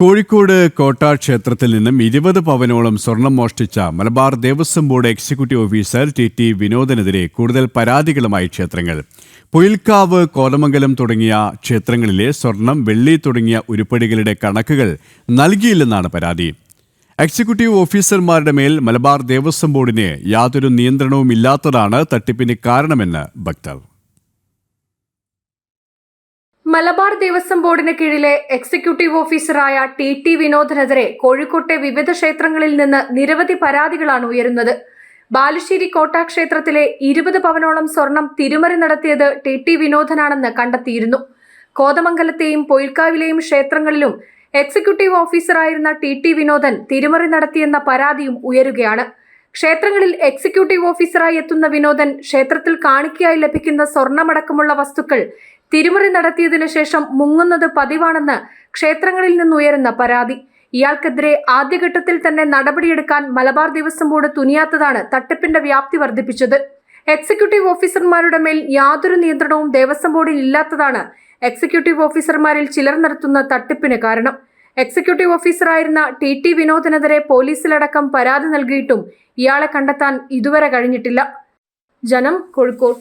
കോഴിക്കോട് കോട്ടാ ക്ഷേത്രത്തിൽ നിന്നും ഇരുപത് പവനോളം സ്വർണം മോഷ്ടിച്ച Malabar Devaswom board executive officer T T വിനോദനെതിരെ കൂടുതൽ പരാതികളുമായി ക്ഷേത്രങ്ങൾ. പൊയിൽക്കാവ് കോലമംഗലം തുടങ്ങിയ ക്ഷേത്രങ്ങളിലെ സ്വർണം വെള്ളി തുടങ്ങിയ ഉരുപ്പടികളുടെ കണക്കുകൾ നൽകിയില്ലെന്നാണ് പരാതി. എക്സിക്യൂട്ടീവ് ഓഫീസർമാരുടെ മേൽ മലബാർ ദേവസ്വം ബോർഡിന് യാതൊരു നിയന്ത്രണവും ഇല്ലാത്തതാണ് തട്ടിപ്പിന് കാരണമെന്ന് ഭക്തർ. മലബാർ ദേവസ്വം ബോർഡിന് കീഴിലെ എക്സിക്യൂട്ടീവ് ഓഫീസറായ ടി ടി വിനോദിനെതിരെ കോഴിക്കോട്ടെ വിവിധ ക്ഷേത്രങ്ങളിൽ നിന്ന് നിരവധി പരാതികളാണ് ഉയരുന്നത്. ബാലുശ്ശേരി കോട്ട ക്ഷേത്രത്തിലെ ഇരുപത് പവനോളം സ്വർണം തിരുമറി നടത്തിയത് ടി ടി വിനോദനാണെന്ന് കണ്ടെത്തിയിരുന്നു. കോതമംഗലത്തെയും പൊയിൽക്കാവിലെയും ക്ഷേത്രങ്ങളിലും എക്സിക്യൂട്ടീവ് ഓഫീസറായിരുന്ന ടി ടി വിനോദൻ തിരുമറി നടത്തിയെന്ന പരാതിയും ഉയരുകയാണ്. ക്ഷേത്രങ്ങളിൽ എക്സിക്യൂട്ടീവ് ഓഫീസറായി എത്തുന്ന വിനോദൻ ക്ഷേത്രത്തിൽ കാണിക്കയായി ലഭിക്കുന്ന സ്വർണമടക്കമുള്ള വസ്തുക്കൾ തിരിമറി നടത്തിയതിനു ശേഷം മുങ്ങുന്നത് പതിവാണെന്ന് ക്ഷേത്രങ്ങളിൽ നിന്നുയരുന്ന പരാതി. ഇയാൾക്കെതിരെ ആദ്യഘട്ടത്തിൽ തന്നെ നടപടിയെടുക്കാൻ മലബാർ ദേവസ്വം ബോർഡ് തുനിയാത്തതാണ് തട്ടിപ്പിന്റെ വ്യാപ്തി വർദ്ധിപ്പിച്ചത്. എക്സിക്യൂട്ടീവ് ഓഫീസർമാരുടെ മേൽ യാതൊരു നിയന്ത്രണവും ദേവസ്വം ബോർഡിൽ ഇല്ലാത്തതാണ് എക്സിക്യൂട്ടീവ് ഓഫീസർമാരിൽ ചിലർ നടത്തുന്ന തട്ടിപ്പിന് കാരണം. എക്സിക്യൂട്ടീവ് ഓഫീസറായിരുന്ന ടി ടി വിനോദിനെതിരെ പോലീസിലടക്കം പരാതി നൽകിയിട്ടും ഇയാളെ കണ്ടെത്താൻ ഇതുവരെ കഴിഞ്ഞിട്ടില്ല. ജനം കോഴിക്കോട്.